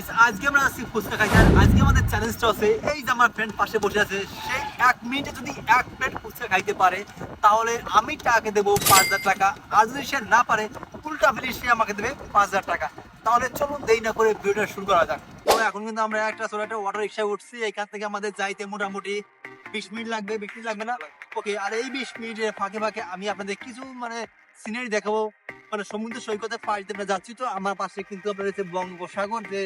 Guys আজকে আমরা আছি ফুচকা খাইতে। আজকে আমাদের চ্যালেঞ্জটা আছে এই যে আমার ফ্রেন্ড পাশে বসে আছে, সে এক মিনিটে যদি এক প্লেট ফুচকা খাইতে পারে, তাহলে আমি টাকা দেবো পাঁচ হাজার টাকা। আর যদি সে না পারে, উল্টা ফেলে সে আমাকে দেবে পাঁচ হাজার টাকা। তাহলে চলুন দেরি না করে ভিডিওটা শুরু করা যাক। তো এখন কিন্তু আমরা একটা ছোট একটা ওয়াটার রিক্সায় উঠছি। এখান থেকে আমাদের যাইতে মোটামুটি বিশ মিনিট লাগবে, বিশ মিনিট লাগবে না? ওকে আর এই বিশ মিনিটের ফাঁকে ফাঁকে আমি আপনাদের কিছু মানে সিনারি দেখাবো। মানে সমুদ্র সৈকতে দিয়ে আমরা যাচ্ছি তো আমার পাশে কিন্তু আপনার রয়েছে বঙ্গোপসাগর যে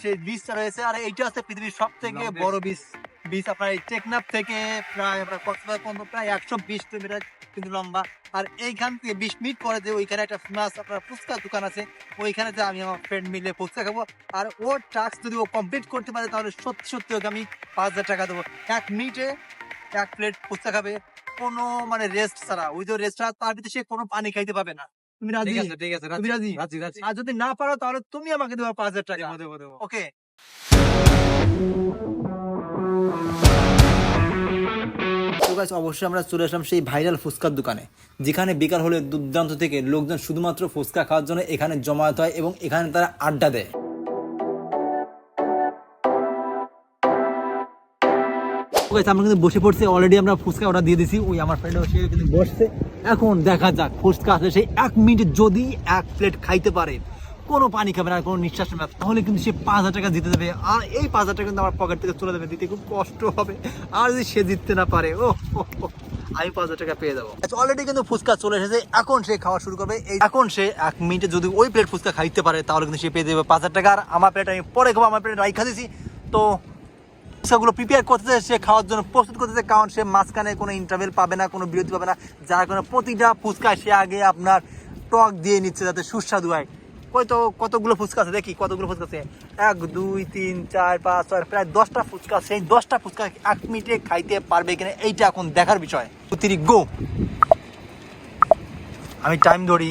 সেই বীজটা রয়েছে। আর এইটা হচ্ছে পৃথিবীর সব থেকে বড় বীজ বীজ আপনার এই টেকনাফ থেকে প্রায় আপনার কক্সবাজার পর্যন্ত প্রায় একশো বিশ কিলোমিটার কিন্তু লম্বা। আর এইখান থেকে বিশ মিনিট পরে যে ওইখানে একটা ফেমাস আপনার ফুচকা দোকান আছে ওইখানেতে আমি আমার ফ্রেন্ড মিলে ফুচকা খাব। আর ওর টাস্ক যদি ও কমপ্লিট করতে পারে তাহলে সত্যি সত্যি ওকে আমি পাঁচ হাজার টাকা দেবো। এক মিনিটে এক প্লেট ফুচকা খাবে। কোনো মানে রেস্ট ছাড়া ওই যে রেস্টটা তার ভিতরে সে কোনো পানি খাইতে পাবে না। তুমি রাজি? ঠিক আছে ঠিক আছে তুমি রাজি? রাজি রাজি। আর যদি না পারো তাহলে তুমি আমাকে দেবো পাঁচ হাজার টাকা। দেবো দেবো ওকে? অবশ্যই আমরা চলে আসলাম সেই ভাইরাল ফুচকার দোকানে যেখানে বিকাল হলে দুর্দান্ত থেকে লোকজন শুধুমাত্র ফুচকা খাওয়ার জন্য এখানে জমায়েত হয় এবং এখানে তারা আড্ডা দেয়। আমরা কিন্তু বসে পড়ছি। অলরেডি আমরা ফুচকা অর্ডার দিয়ে দিছি। ওই আমার ফ্রেন্ড সে কিন্তু বসছে। এখন দেখা যাক, ফুচকা আসলে সেই এক মিনিটে যদি এক প্লেট খাইতে পারে, কোনো পানি খাবে না কোনো নিঃশ্বাস নেবে তাহলে কিন্তু সে পাঁচ হাজার টাকা জিতে দেবে আর এই পাঁচ হাজার টাকা কিন্তু আমার পকেট থেকে চলে যাবে। দিতে খুব কষ্ট হবে। আর যদি সে জিততে না পারে ও আমি পাঁচ হাজার টাকা পেয়ে যাব। অলরেডি কিন্তু ফুচকা চলে এসেছে। এখন সে খাওয়া শুরু করবে। এই এখন সে এক মিনিটে যদি ওই প্লেট ফুচকা খাইতে পারে, তাহলে কিন্তু সে পেয়ে যাবে পাঁচ হাজার টাকা। আর আমার প্লেট আমি পরে খাব, আমার প্লেট রাইখা দিছি। তো সেগুলো প্রিপেয়ার করতেছে, সে খাওয়ার জন্য প্রস্তুত করতেছে, কারণ সে মাঝখানে কোনো ইন্টারভেল পাবে না, কোনো বিরতি পাবে না। যার কারণে প্রতিটা ফুচকায় সে আগে আপনার টক দিয়ে নিচ্ছে যাতে সুস্বাদু হয়। কত কতগুলো ফুচকা আছে দেখি, কতগুলো ফুচকা আছে? এক, দুই, তিন, চার, পাঁচ, ছয়, প্রায় দশটা ফুচকা সেই দশটা ফুচকা এক মিনিটে খাইতে পারবে কিনা, এইটা এখন দেখার বিষয়। অতিরিক্ত আমি টাইম ধরি।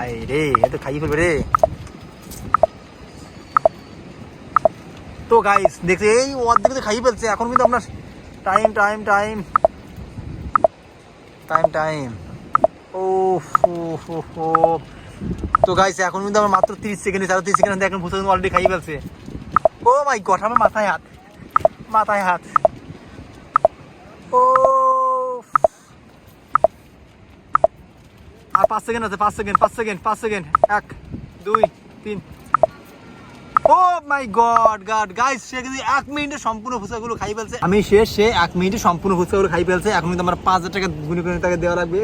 আয় রে এ তো খাইয়ে ফেলবে রে। তো গাইস দেখছি এই খাইয়ে ফেলছে, এখন কিন্তু আপনার time time time time time ও ও তো এখন কিন্তু আমার মাত্র তিরিশ সেকেন্ড সেকেন্ড খাইয়ে ফেলছে। ও মাই আমার মাথায় হাত। মাথায় হাত। ও আর পাঁচ সেকেন্ড আছে, পাঁচ সেকেন্ড পাঁচ সেকেন্ড পাঁচ সেকেন্ড। এক, দুই, তিন। Oh my god god. Guys সে কিন্তু এক মিনিটে সম্পূর্ণ ফুচকাগুলো খাই ফেলছে। আমি শেষ সে এক মিনিটে সম্পূর্ণ ফুচকাগুলো খাই ফেলছে। এখন কিন্তু আমার পাঁচ হাজার টাকা গুনে গুনে তাকে দেওয়া লাগবে।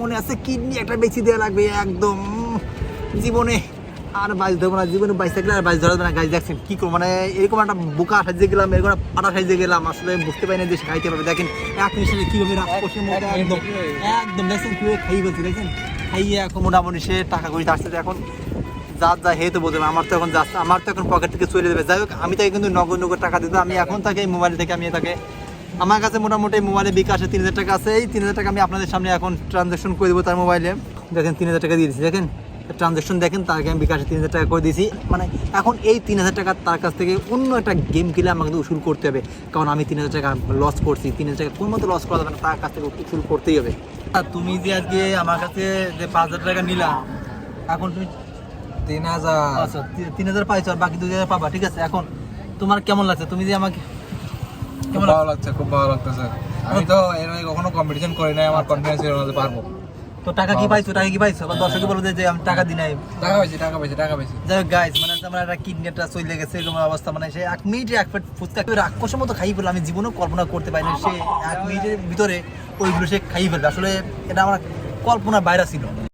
মনে আছে কিডনি একটা বেশি দেওয়া লাগবে, একদম। জীবনে আর বাইশ ধরবো না, জীবনে বাইশ থাকলে আর বাইশ ধরা যাবে না গাছ দেখছেন কি করব? মানে এরকম একটা বোকা সাজিয়ে গেলাম, এরকম একটা পাটা সাজিয়ে গেলাম, আসলে বুঝতে পারি না যে খাইতে পারবে। দেখেন, এক নিঃশ্বাসে কীভাবে রাক্ষসের একদম দেখছেন কীভাবে খাইয়ে ফেলছে, দেখছেন? খাইয়ে এখন মোটামুটি সে টাকা করে আসছে এখন। যা যা হে তো বলতে আমার তো এখন যাচ্ছে আমার তো এখন পকেট থেকে চলে যাবে। যাই হোক, আমি তাকে কিন্তু নগদ নগদ টাকা দিতাম, আমি এখন তাকে মোবাইল থেকে আমি তাকে, আমার কাছে মোটামুটি মোবাইলে বিকাশে তিন হাজার টাকা আছে। এই তিন হাজার টাকা আমি আপনাদের সামনে এখন ট্রানজ্যাকশন করে দেবো তার মোবাইলে দেখেন, তিন হাজার টাকা দিয়ে দিচ্ছি দেখেন? ট্রানজ্যাকশন দেখেন তাকে আমি বিকাশে তিন হাজার টাকা করে দিয়েছি। মানে এখন এই তিন হাজার টাকা তার কাছ থেকে অন্য একটা গেম খেলে আমাকে কিন্তু উসুল করতে হবে। কারণ আমি তিন হাজার টাকা লস করছি তিন হাজার টাকা কোন মতো লস করা যাবে না তার কাছ থেকে উসুল করতেই হবে। আর তুমি যে আজকে আমার কাছে যে পাঁচ হাজার টাকা নিলা এখন তুমি তিন হাজার। আচ্ছা তিন হাজার পাইছো আর বাকি দুই হাজার পাবা ঠিক আছে? এখন তোমার কেমন লাগছে? তুমি যে আমাকে খুব কেমন ভালো লাগছে খুব ভালো লাগতেছে। আমি তো এর কখনো কম্পিটিশন করি নাই আমার কনফিডেন্স এর মধ্যে পারব। তো টাকা কি পাইছো? টাকা কি পাইছো? আবার দর্শকে বলো যে- আমি টাকা দিই নাই। টাকা পাইছি টাকা পাইছি টাকা পাইছি। যাই হোক গাইস মানে আমার একটা কিডনিটা চলে গেছে এরকম অবস্থা মানে সে এক মিনিটে এক প্লেট ফুচকা রাক্ষসের মতো খাই ফেলল। আমি জীবনেও কল্পনা করতে পারিনি সে এক মিনিটের ভিতরে ওইগুলো সে খাই ফেলবে। আসলে এটা আমার কল্পনার বাইরে ছিল।